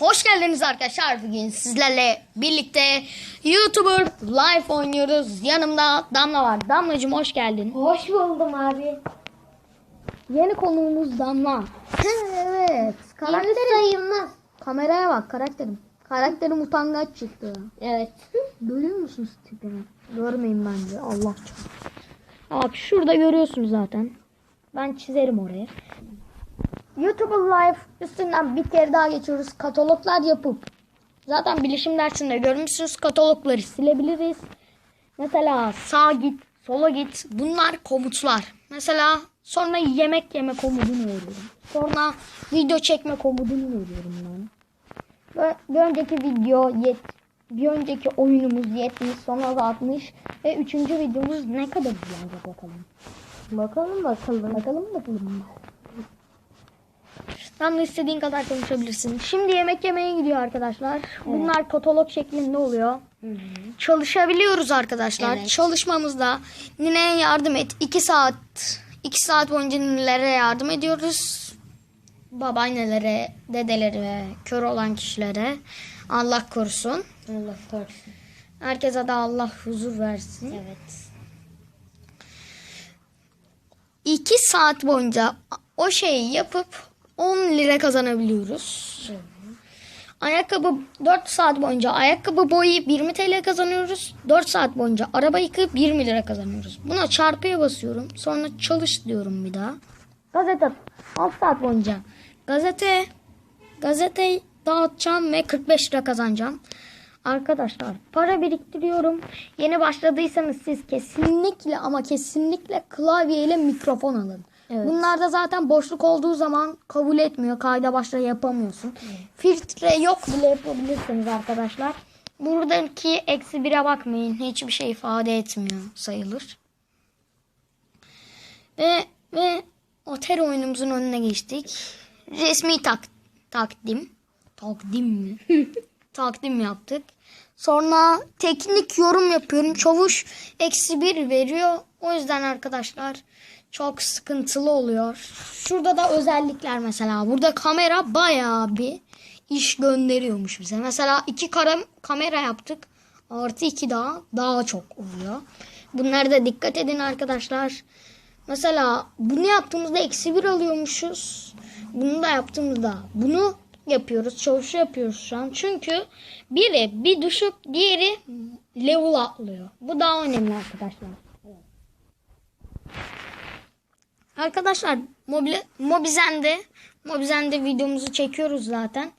Hoş geldiniz arkadaşlar. Bugün sizlerle birlikte YouTuber Live oynuyoruz. Yanımda Damla var. Damlacığım hoş geldin. Hoş buldum abi. Yeni konuğumuz Damla. evet. Karakterim. sayılmaz. Kameraya bak karakterim. Karakterim utangaç çıktı. Evet. Görüyor musunuz tipini? Görmeyin bence. Allah çok. Abi şurada görüyorsunuz zaten. Ben çizerim oraya. YouTube Live üstünden bir kere daha geçiyoruz. Kataloglar yapıp zaten bilişim dersinde görmüşsünüz katalogları silebiliriz. Mesela sağa git, sola git. Bunlar komutlar. Mesela sonra yemek yeme komudunu veriyorum. Sonra video çekme komudunu veriyorum ben. Bir önceki video yet, bir önceki oyunumuz 70, sonra da 60 ve üçüncü videomuz ne kadar izlenecek bakalım. Bakalım bakalım. Bakalım bakalım. De istediğin kadar konuşabilirsin. Şimdi yemek yemeye gidiyor arkadaşlar. Bunlar katalog şeklinde oluyor. Çalışabiliyoruz arkadaşlar. Evet. Çalışmamızda nineye yardım et. 2 saat 2 saat boyunca ninelere yardım ediyoruz. Babaannelere, dedelere, kör olan kişilere Allah korusun. Allah korusun. Herkese de Allah huzur versin. Evet. 2 saat boyunca o şeyi yapıp 10 lira kazanabiliyoruz. Ayakkabı 4 saat boyunca ayakkabı boyayıp 20 TL kazanıyoruz. 4 saat boyunca araba yıkayıp 20 lira kazanıyoruz. Buna çarpıya basıyorum. Sonra çalış diyorum bir daha. Gazete 6 saat boyunca gazete gazete dağıtacağım ve 45 lira kazanacağım. Arkadaşlar para biriktiriyorum. Yeni başladıysanız siz kesinlikle ama kesinlikle klavye ile mikrofon alın. Evet. Bunlarda zaten boşluk olduğu zaman kabul etmiyor. Kayda başla yapamıyorsun. Filtre yok bile yapabilirsiniz arkadaşlar. Buradaki eksi bire bakmayın. Hiçbir şey ifade etmiyor sayılır. Ve ve otel oyunumuzun önüne geçtik. Resmi tak takdim. Takdim mi? takdim yaptık. Sonra teknik yorum yapıyorum. Çavuş eksi bir veriyor. O yüzden arkadaşlar çok sıkıntılı oluyor. Şurada da özellikler mesela. Burada kamera bayağı bir iş gönderiyormuş bize. Mesela iki kara, kamera yaptık. Artı iki daha daha çok oluyor. Bunlara da dikkat edin arkadaşlar. Mesela bunu yaptığımızda eksi bir alıyormuşuz. Bunu da yaptığımızda bunu yapıyoruz. Çavuşu yapıyoruz şu an. Çünkü biri bir düşüp diğeri level atlıyor. Bu daha önemli arkadaşlar. Arkadaşlar Mobile, Mobizen'de Mobizen'de videomuzu çekiyoruz zaten.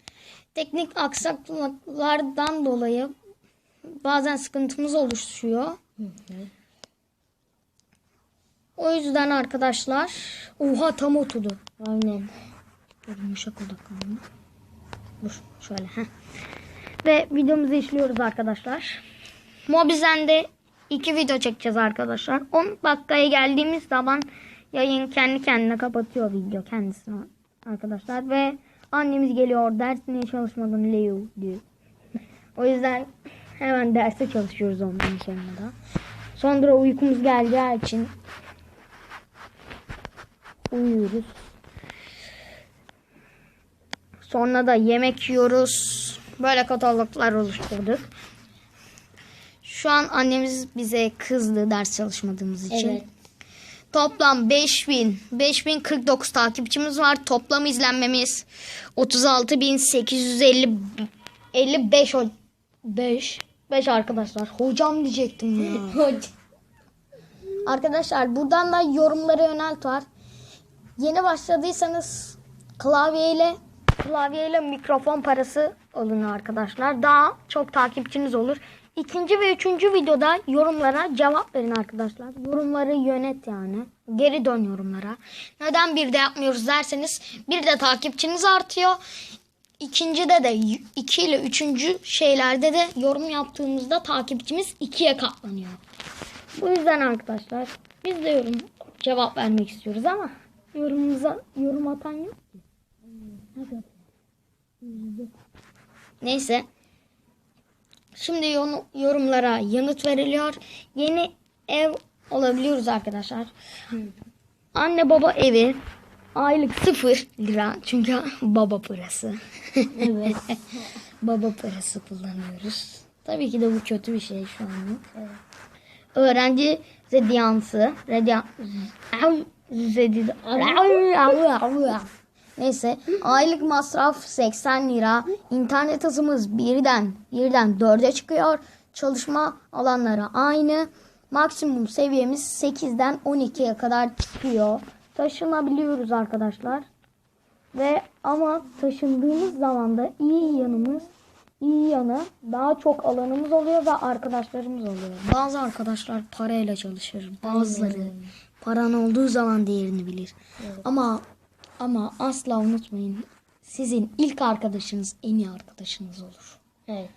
Teknik aksaklıklardan dolayı bazen sıkıntımız oluşuyor. O yüzden arkadaşlar oha tam oturdu. Aynen. Yumuşak odaklanma. Dur şöyle. Heh. Ve videomuzu işliyoruz arkadaşlar. Mobizen'de iki video çekeceğiz arkadaşlar. 10 dakikaya geldiğimiz zaman yayın kendi kendine kapatıyor video kendisine arkadaşlar. Ve annemiz geliyor ders niye çalışmadın Leo diyor. o yüzden hemen derste çalışıyoruz ondan sonra da. Sonra uykumuz geleceği için uyuyoruz. Sonra da yemek yiyoruz. Böyle kataloglar oluşturduk. Şu an annemiz bize kızdı ders çalışmadığımız için. Evet. Toplam 5000 5049 takipçimiz var. Toplam izlenmemiz 36850 55 o 5 5 arkadaşlar. Hocam diyecektim ya. Arkadaşlar buradan da yorumlara yönelt var. Yeni başladıysanız klavyeyle klavyeyle mikrofon parası alın arkadaşlar. Daha çok takipçiniz olur. İkinci ve üçüncü videoda yorumlara cevap verin arkadaşlar. Yorumları yönet yani. Geri dön yorumlara. Neden bir de yapmıyoruz derseniz bir de takipçiniz artıyor. İkincide de iki ile üçüncü şeylerde de yorum yaptığımızda takipçimiz ikiye katlanıyor. Bu yüzden arkadaşlar biz de yorum cevap vermek istiyoruz ama yorumumuza yorum atan yok ki. Hadi. Neyse. Şimdi yorumlara yanıt veriliyor. Yeni ev olabiliyoruz arkadaşlar. Anne baba evi Aylık sıfır lira çünkü baba parası. Evet. baba parası kullanıyoruz. Tabii ki de bu kötü bir şey şu anlık. Öğrenci zediyansı. Rediyan... Neyse aylık masraf 80 lira. İnternet hızımız birden birden 4'e çıkıyor. Çalışma alanları aynı. Maksimum seviyemiz 8'den 12'ye kadar çıkıyor. Taşınabiliyoruz arkadaşlar. Ve ama taşındığımız zaman da iyi yanımız iyi yanı daha çok alanımız oluyor ve arkadaşlarımız oluyor. Bazı arkadaşlar parayla çalışır. Bazıları paran olduğu zaman değerini bilir. Ama ama asla unutmayın. Sizin ilk arkadaşınız en iyi arkadaşınız olur. evet.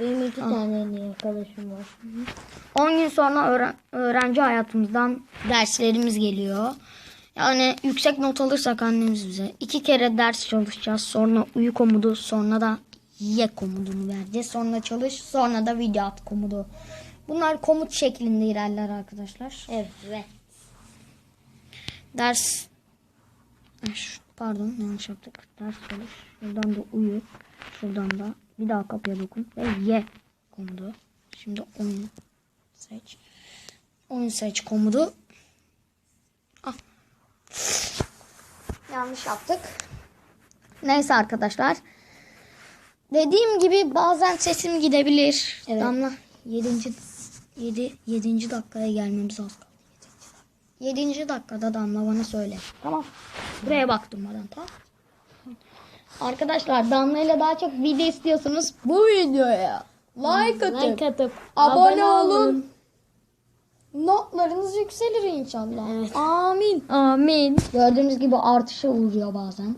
Benim iki tane en iyi arkadaşım var. 10 gün sonra öğren- öğrenci hayatımızdan derslerimiz geliyor. Yani yüksek not alırsak annemiz bize iki kere ders çalışacağız. Sonra uyu komudu, sonra da ye komudunu vereceğiz. Sonra çalış, sonra da video at komudu. Bunlar komut şeklinde ilerler arkadaşlar. Evet. Ders pardon yanlış yaptık. Ders çalış. Şuradan da uyu. Şuradan da bir daha kapıya dokun ve ye komudu. Şimdi oyun seç. Oyun seç komudu. Ah. Yanlış yaptık. Neyse arkadaşlar. Dediğim gibi bazen sesim gidebilir. Evet. Damla 7. 7 7. dakikaya gelmemiz az kaldı. 7. dakikada Damla bana söyle. Tamam. Buraya bak durmadan tamam. Arkadaşlar Damla ile daha çok video istiyorsunuz. Bu videoya like atın. Like atıp abone olun. Notlarınız yükselir inşallah. Evet. Amin. Amin. Gördüğünüz gibi artışa uğruyor bazen.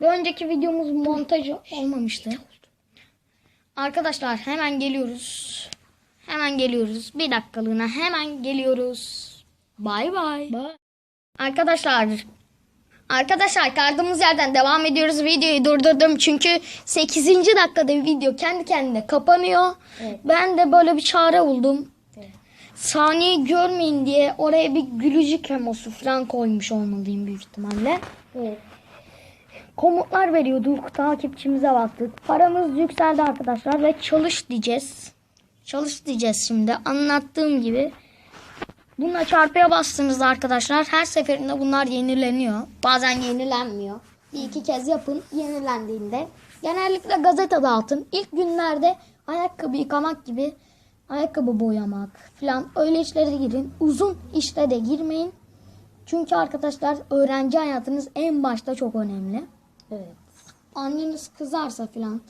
Bir önceki videomuz montaj olmamıştı. Arkadaşlar hemen geliyoruz. Hemen geliyoruz. Bir dakikalığına hemen geliyoruz. Bay bay. Arkadaşlar Arkadaşlar kaldığımız yerden devam ediyoruz. Videoyu durdurdum çünkü 8. dakikada video kendi kendine kapanıyor. Evet. Ben de böyle bir çare buldum. Evet. Saniye görmeyin diye oraya bir gülücük emosu falan koymuş olmalıyım büyük ihtimalle. Evet. Komutlar veriyorduk. Takipçimize baktık. Paramız yükseldi arkadaşlar ve çalış diyeceğiz. Çalış diyeceğiz şimdi. Anlattığım gibi. Bununla çarpıya bastığınızda arkadaşlar her seferinde bunlar yenileniyor. Bazen yenilenmiyor. Bir iki kez yapın. Yenilendiğinde genellikle gazete dağıtın. İlk günlerde ayakkabı yıkamak gibi ayakkabı boyamak falan öyle işlere girin. Uzun işle de girmeyin. Çünkü arkadaşlar öğrenci hayatınız en başta çok önemli. Evet. Anneniz kızarsa falan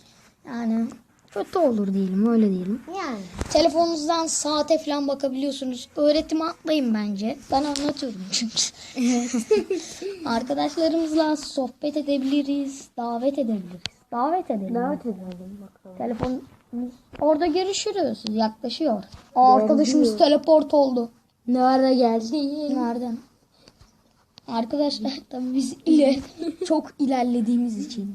yani kötü olur diyelim öyle diyelim. Yani. Telefonunuzdan saate falan bakabiliyorsunuz. Öğretime atlayın bence. Ben anlatıyorum çünkü. Arkadaşlarımızla sohbet edebiliriz. Davet edebiliriz. Davet edelim. Davet edelim bakalım. Telefon orada görüşürüz. Yaklaşıyor. Aa, arkadaşımız teleport oldu. Nerede geldin? Nereden? Arkadaşlar tabii biz ile çok ilerlediğimiz için.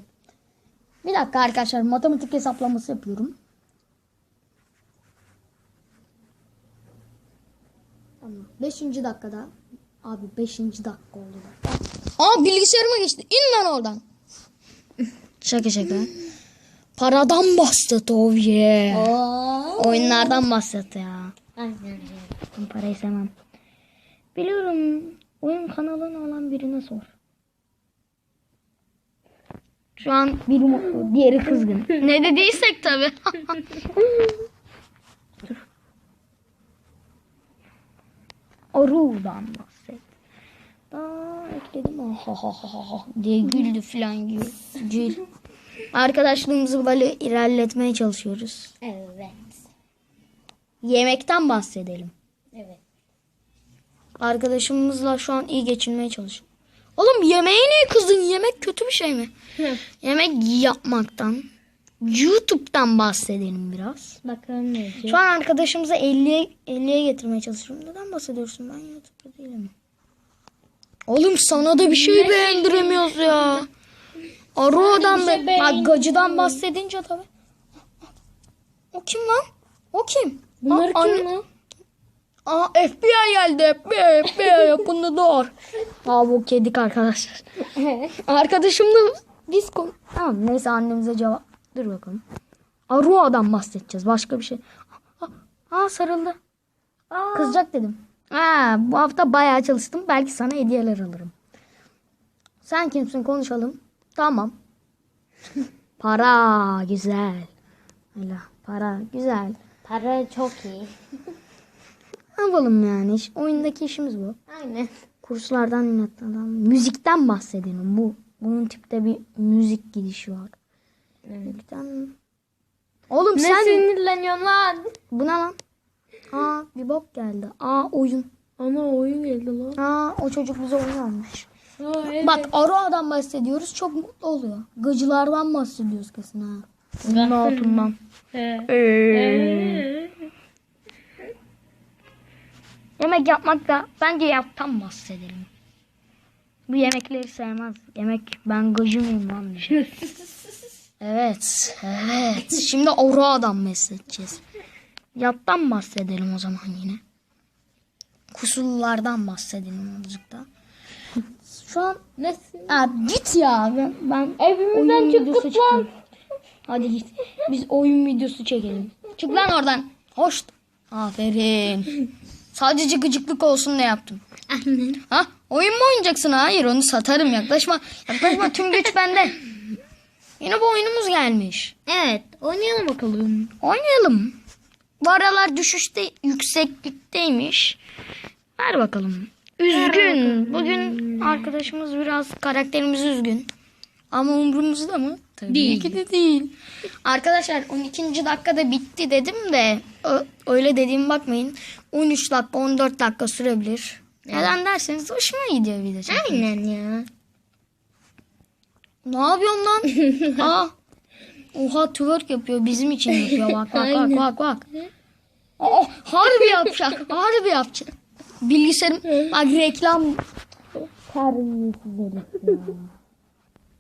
Bir dakika arkadaşlar matematik hesaplaması yapıyorum. Tamam. Beşinci dakikada. Abi beşinci dakika oldu. Aa bilgisayarıma geçti. İn lan oradan. şaka şaka. Paradan bahset oh yeah. Oo. Oyunlardan bahset ya. Aynen. Ben parayı sevmem. Biliyorum. Oyun kanalına olan birine sor. Şu an biri mutlu, diğeri kızgın. ne dediysek tabi. Aru'dan bahset. Aa, ekledim. Ha ha ha ha diye güldü falan gibi. Gül. Arkadaşlığımızı böyle ilerletmeye çalışıyoruz. Evet. Yemekten bahsedelim. Evet. Arkadaşımızla şu an iyi geçinmeye çalışıyor. Oğlum yemeğe niye kızdın? Yemek kötü bir şey mi? Yemek yapmaktan. YouTube'dan bahsedelim biraz. Bakalım ne diyecek? Şu an arkadaşımızı 50'ye 50'ye getirmeye çalışıyorum. Neden bahsediyorsun? Ben YouTube'da değilim. Oğlum sana da bir şey beğendiremiyoruz ya. Aro'dan be. şey Bak gacıdan bahsedince tabii. O kim lan? O kim? Bunlar Aa, kim lan? Aa FBI geldi. FBI, FBI the door. Aa bu kedik arkadaşlar. Arkadaşımla biz konu... Tamam neyse annemize cevap. Dur bakalım. Arua'dan bahsedeceğiz. Başka bir şey. Aa, aa sarıldı. Kızacak dedim. Ha, bu hafta bayağı çalıştım. Belki sana hediyeler alırım. Sen kimsin konuşalım. Tamam. para güzel. Öyle para güzel. Para çok iyi. Ne yapalım yani? İş- Oyundaki işimiz bu. Aynen. Kurslardan inatlardan. Müzikten bahsedelim. Bu bunun tipte bir müzik gidişi var. Müzikten. Oğlum Ne sen sinirleniyorsun lan? bu ne lan? Aa bir bok geldi. Aa oyun. Ana oyun geldi lan. Aa o çocuk bize oyun almış. Aa, evet. Bak Aroa'dan bahsediyoruz. Çok mutlu oluyor. Gıcılardan bahsediyoruz kesin ha. Onun altından. Ee, Yemek yapmak da bence yaptan bahsedelim. Bu yemekleri sevmez. Yemek ben gıcı mıyım lan. Evet, evet. Şimdi Aurora'dan bahsedeceğiz. Yattan bahsedelim o zaman yine. Kusullardan bahsedelim azıcık da. Şu an Nesin? Aa, git ya. Ben, ben Evimizden çıktık lan. Hadi git. Biz oyun videosu çekelim. Çık lan oradan. Hoş. Aferin. Sadece gıcıklık olsun ne yaptım? Aynen. Ha? Oyun mu oynayacaksın? Hayır onu satarım. Yaklaşma. Yaklaşma tüm güç bende. Yine bu oyunumuz gelmiş. Evet. Oynayalım bakalım. Oynayalım. Bu aralar düşüşte yükseklikteymiş. Ver bakalım. Üzgün. Bugün arkadaşımız biraz karakterimiz üzgün. Ama umurumuzda mı? Tabii Değil. ki de değil. Arkadaşlar 12. dakikada bitti dedim de öyle dediğim bakmayın. 13 dakika 14 dakika sürebilir. Neden derseniz hoşuma gidiyor video çekmek. Aynen ya. Ne yapıyorsun lan? Aa. Oha twerk yapıyor. Bizim için yapıyor. Bak bak bak bak bak. Aa, harbi yapacak. Harbi yapacak. Bilgisayarım. Bak reklam. Terbiyesiz herif ya.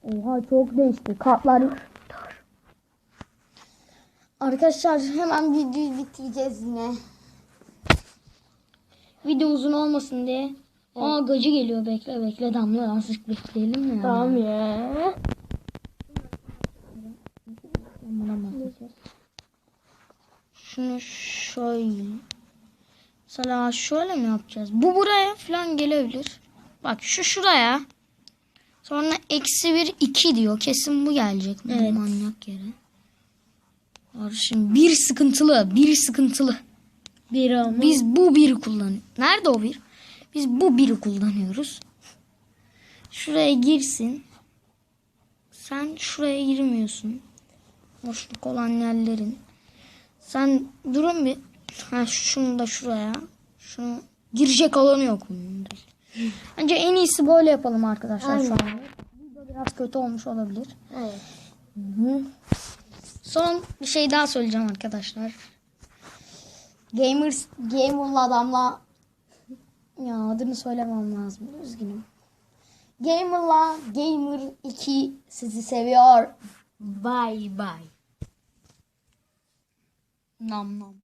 Oha çok değişti. Kartlar. Arkadaşlar hemen videoyu bitireceğiz yine. Video uzun olmasın diye. Aa gacı geliyor bekle bekle damla azıcık bekleyelim ya. Tamam ya. Şunu şöyle. Mesela şöyle mi yapacağız? Bu buraya falan gelebilir. Bak şu şuraya. Sonra eksi bir iki diyor. Kesin bu gelecek. Bu Evet. manyak yere. Var Şimdi bir sıkıntılı. Bir sıkıntılı. Bir ama. Biz bu biri kullanıyoruz. Nerede o bir? Biz bu biri kullanıyoruz. Şuraya girsin. Sen şuraya girmiyorsun. Boşluk olan yerlerin. Sen durun bir. Ha, şunu da şuraya. Şunu girecek alanı yok bunun. Bence en iyisi böyle yapalım arkadaşlar şu an. Video biraz kötü olmuş olabilir. Evet. Hı. Son bir şey daha söyleyeceğim arkadaşlar. Gamers, gamerlı adamla ya adını söylemem lazım. Üzgünüm. Gamerla Gamer 2 sizi seviyor. Bye bye. Nam nam.